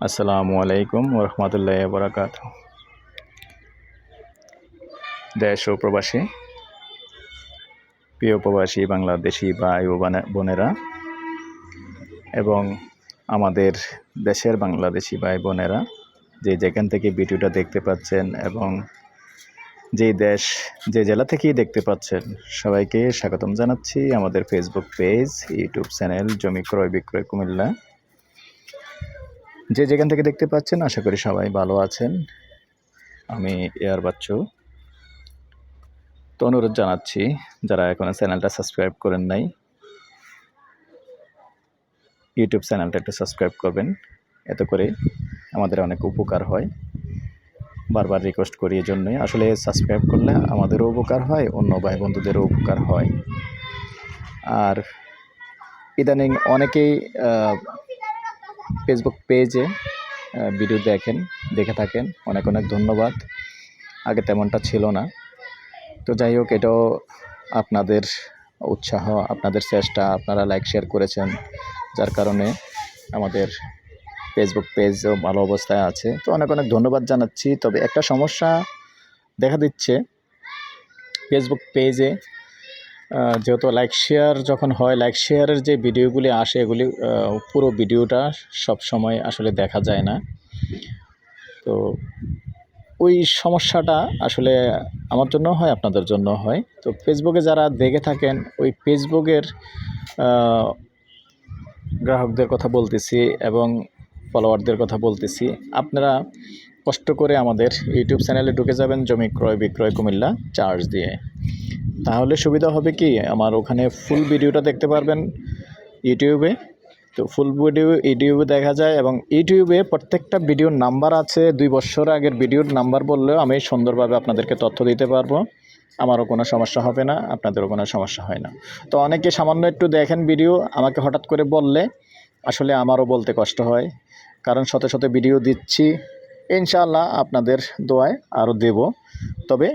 আসসালামু আলাইকুম ওরহমতুল্লাহ বরাকাত দেশ ও প্রবাসী, প্রিয় প্রবাসী, বাংলাদেশি ভাই ও বানে- বোনেরা এবং আমাদের দেশের বাংলাদেশি ভাই বোনেরা যে যেখান থেকে ভিডিওটা দেখতে পাচ্ছেন এবং যেই দেশ, যে জেলা থেকেই দেখতে পাচ্ছেন, সবাইকে স্বাগতম জানাচ্ছি আমাদের ফেসবুক পেজ ইউটিউব চ্যানেল জমি ক্রয় বিক্রয় কুমিল্লা। যে যেখান থেকে দেখতে পাচ্ছেন, আশা করি সবাই ভালো আছেন। আমি এয়ার বাচ্চু। তো অনুরোধ জানাচ্ছি, যারা এখনও চ্যানেলটা সাবস্ক্রাইব করেন নাই, ইউটিউব চ্যানেলটা একটু সাবস্ক্রাইব করবেন। এত করে আমাদের অনেক উপকার হয়। বারবার রিকোয়েস্ট করি জন্যই আসলে সাবস্ক্রাইব করলে আমাদেরও উপকার হয়, অন্য ভাই বন্ধুদেরও উপকার হয়। আর ইদানিং অনেকেই ফেসবুক পেজে ভিডিও দেখেন, দেখে থাকেন। অনেক অনেক ধন্যবাদ। আগে তেমনটা ছিল না। তো যাই হোক, এটাও আপনাদের উৎসাহ, আপনাদের চেষ্টা, আপনারা লাইক শেয়ার করেছেন, যার কারণে আমাদের ফেসবুক পেজও ভালো অবস্থায় আছে। তো অনেক অনেক ধন্যবাদ জানাচ্ছি। তবে একটা সমস্যা দেখা দিচ্ছে। ফেসবুক পেজে যেহেতু লাইক শেয়ার যখন হয় লাইক শেয়ারের যে ভিডিওগুলি আসে, এগুলি পুরো ভিডিওটা সব সময় আসলে দেখা যায় না। তো ওই সমস্যাটা আসলে আমার জন্য হয়, আপনাদের জন্য হয়। তো ফেসবুকে যারা দেখে থাকেন, ওই ফেসবুকের গ্রাহকদের কথা বলতেছি এবং ফলোয়ারদের কথা বলতেছি, আপনারা কষ্ট করে আমাদের ইউটিউব চ্যানেলে ঢুকে যাবেন, জমি ক্রয় বিক্রয় কুমিল্লা চার্জ দিয়ে। তাহলে সুবিধা হবে কি? আমার ওখানে ফুল ভিডিওটা দেখতে পারবেন ইউটিউবে তো ফুল ভিডিও ইউটিউবে দেখা যায় এবং ইউটিউবে প্রত্যেকটা ভিডিওর নাম্বার আছে। দুই বছর আগের ভিডিওর নাম্বার বললেও আমি সুন্দরভাবে আপনাদেরকে তথ্য দিতে পারব। আমারও কোনো সমস্যা হবে না, আপনাদেরও কোনো সমস্যা হয় না। তো অনেকে সামান্য একটু দেখেন ভিডিও আমাকে হঠাৎ করে বললে আসলে আমারও বলতে কষ্ট হয়। কারণ শত শত ভিডিও দিচ্ছি। ইনশাআল্লাহ আপনাদের দোয়ায় আরও দেব। তবে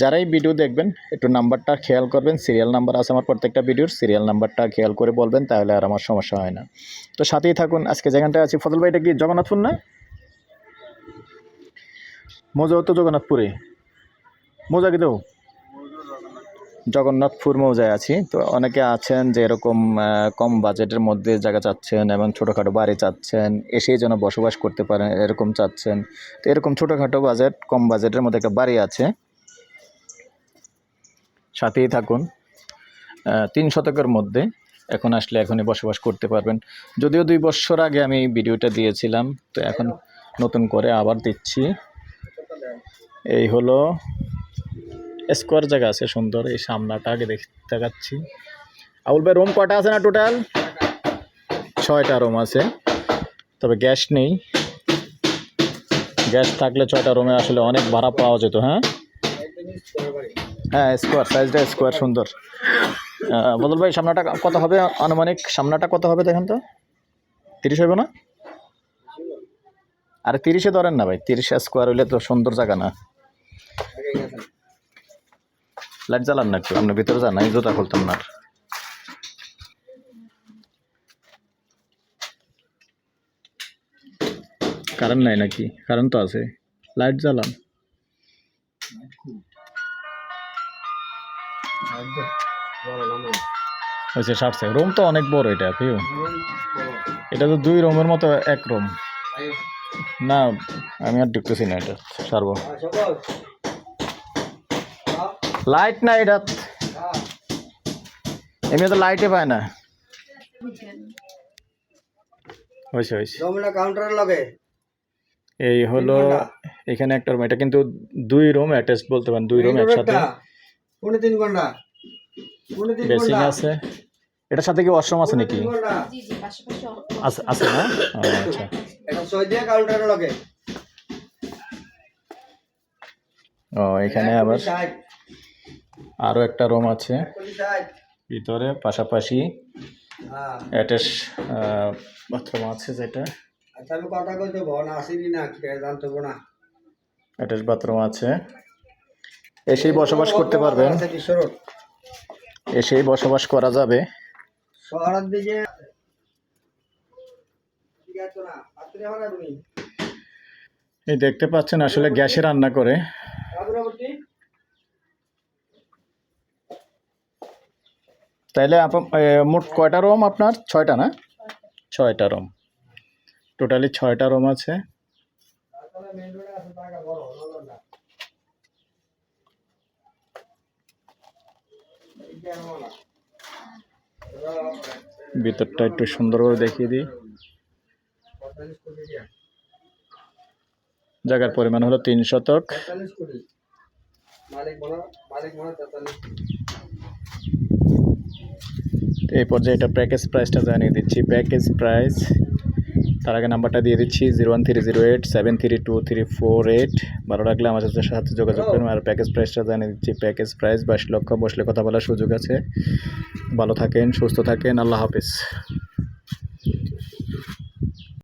যারাই ভিডিও দেখবেন, একটু নাম্বারটা খেয়াল করবেন। সিরিয়াল নাম্বার আছে আমার প্রত্যেকটা ভিডিওর সিরিয়াল নাম্বারটা খেয়াল করে বলবেন, তাহলে আর আমার সমস্যা হয় না। তো সাথেই থাকুন, আজকে যেখানটা আছি, ফজল ভাইটা কি জগন্নাথপুর না? মৌজাও তো জগন্নাথপুরে। মৌজা কি দেও জগন্নাথপুর মৌজায় আছি। তো অনেকে আছেন যে এরকম কম বাজেটের মধ্যে জায়গা চাচ্ছেন এবং ছোটোখাটো বাড়ি চাচ্ছেন, এসেই যেন বসবাস করতে পারেন, এরকম চাচ্ছেন। তো এরকম ছোটোখাটো বাজেট কম বাজেটের মধ্যে একটা বাড়ি আছে। সাথেই থাকুন। তিন শতকের মধ্যে এখন আসলে এখনই বসবাস করতে পারবেন। যদিও দুই বছর আগে আমি ভিডিওটা দিয়েছিলাম, তো এখন নতুন করে আবার দিচ্ছি। এই হলো স্কোয়ার জায়গা আছে সুন্দর, এই সামনাটা আগে দেখ দেখাচ্ছি। আবুল ভাই রুম কটা আছে না টোটাল ছয়টা রুম আছে। তবে গ্যাস নেই। গ্যাস থাকলে ছয়টা রুমে আসলে অনেক ভাড়া পাওয়া যেত হ্যাঁ? হ্যাঁ স্কোয়ার সাইজটা স্কোয়ার সুন্দর। বদল ভাই, সামনাটা কত হবে? আনুমানিক সামনাটা কত হবে দেখেন তো? তিরিশ হবে না? আরে তিরিশে ধরেন না ভাই, তিরিশ স্কোয়ার হইলে তো সুন্দর জায়গা না। লাইট জ্বালান না একটু আপনার ভিতরে যান, আমি জুতা খুলতাম না। কারেন্ট নাই নাকি? কারেন্ট তো আছে। লাইট জ্বালান। হয়েছে সারছে। রুম তো অনেক বড় এটা কেউ এটা তো দুই রুমের মতো এক রুম। না আমি আর ঢুকতেছি না এটা সারবো। লাইট না এটা। এমনি তো লাইটে পায় না। হয়েছে হয়েছে কাউন্টারের লগে। এই হলো এখানে একটা রুম এটা কিন্তু দুই রুম অ্যাটাচ বলতে পারেন দুই রুম একসাথে। তিন ঘণ্টা। বেসিং আছে? এটার সাথে কি ওয়াশরুম আছে নাকি? আছে আছে না? আচ্ছা। ও এখানে আবার আরও একটা রুম আছে। ভিতরে পাশাপাশি হ্যাঁ। অ্যাটাচ বাথরুম আছে যেটা। আচ্ছা আমি কথা কইতে ভন আসিনি না কে জানতে না। অ্যাটাচ বাথরুম আছে। এসেই বসবাস করতে পারবেন। এসেই বসবাস করা যাবে। শহরের দিকে এই দেখতে পাচ্ছেন আসলে গ্যাসে রান্না করে। তাইলে মোট কয়টা রুম আপনার? ছয়টা না? ছয়টা রুম। টোটালি ছয়টা রুম আছে তাহলে মেন রোডে আছে টাকা বড় হলো না এই যে আমরা ভিতরটা একটু সুন্দরভাবে দেখিয়ে দিই। জায়গার পরিমাণ হলো তিন শতক। এই পর্যায়ে এটা প্যাকেজ প্রাইসটা জানিয়ে দিচ্ছি। প্যাকেজ প্রাইস তার আগে নাম্বারটা দিয়ে দিচ্ছি zero one three zero eight seven three two three four eight. ভালো লাগলে আমাদের সাথে যোগাযোগ করুন আর প্যাকেজ প্রাইসটা জানিয়ে দিচ্ছি প্যাকেজ প্রাইস বাইশ লক্ষ বসলে কথা বলার সুযোগ আছে। ভালো থাকেন সুস্থ থাকেন আল্লাহ হাফিজ।